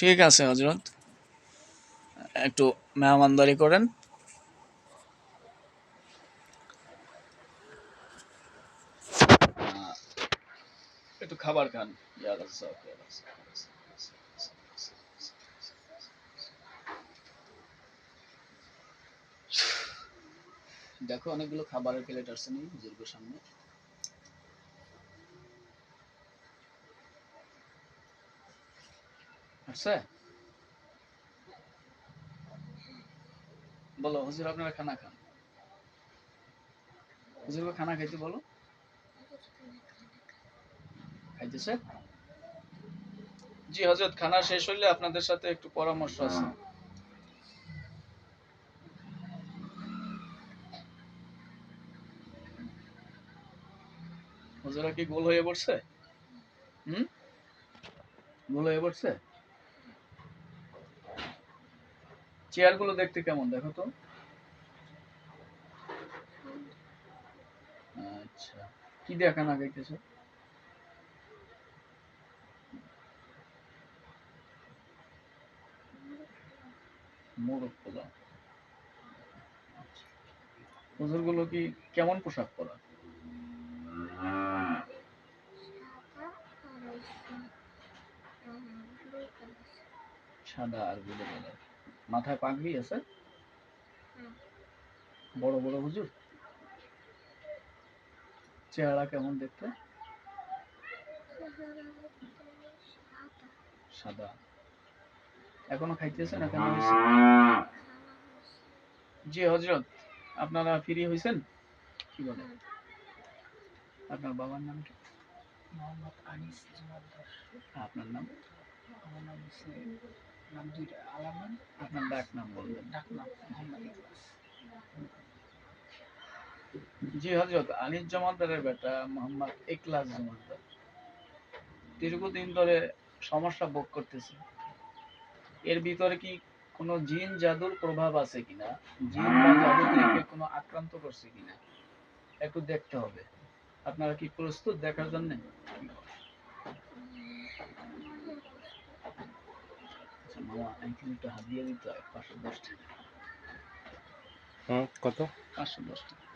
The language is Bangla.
ঠিক আছে হজরত একটু মেহমানদারি করেন একটু খাবার খান ইয়া ইয়া ইয়া। দেখো অনেকগুলো খাবারের প্লেট আসছে নি সামনে আসছে বলো, হুজুর আপনারা খানা খান। খানা খাইতে বলো। খাইতেছে? জি, হজরত, খানা শেষ হইলে আপনাদের সাথে একটু পরামর্শ আছে। হুজুরা কি গোল হয়ে পড়ছে? হুম? গোল হয়ে পড়ছে? চেয়ারগুলো দেখতে কেমন? দেখো তো। আচ্ছা। কি দিয়ে খানা খাইতেছো মোরগ পোলাও হুজুরগুলো কি কেমন পোশাক পরা? সাদা আর কালার মাথায় পাগড়ি আছে? বড় বড় হুজুর? চেহারা কেমন দেখতে? সাদা। এখনও খাইতেছেন? এখনও হয়েছে? জি হজরত। আপনারা ফ্রি হয়েছেন কি বলে? আপনার বাবার নাম কি? মোহাম্মদ আনিস আপনার নাম? আমার নাম নাম দুইটা আলামান আপনার ডাক নাম বলবেন। ডাকনাম মোহাম্মদ ইকলাস জি হজরত আনিস জমাদ্দারের বেটা মোহাম্মদ একলাস জমাদ্দার দীর্ঘদিন ধরে সমস্যা ভোগ করতেছে। এর ভিতরে কি কোনো জিন জাদুর প্রভাব আছে কিনা? জিন বা জাদু থেকে কোনো আক্রান্ত করছে কিনা? একটু দেখতে হবে। আপনারা কি প্রস্তুত দেখার জন্য আচ্ছা মামা একটু হাত দিয়ে দিতে হয় পাঁচশো দশ টাকা। হুম কত? পাঁচশো দশ টাকা।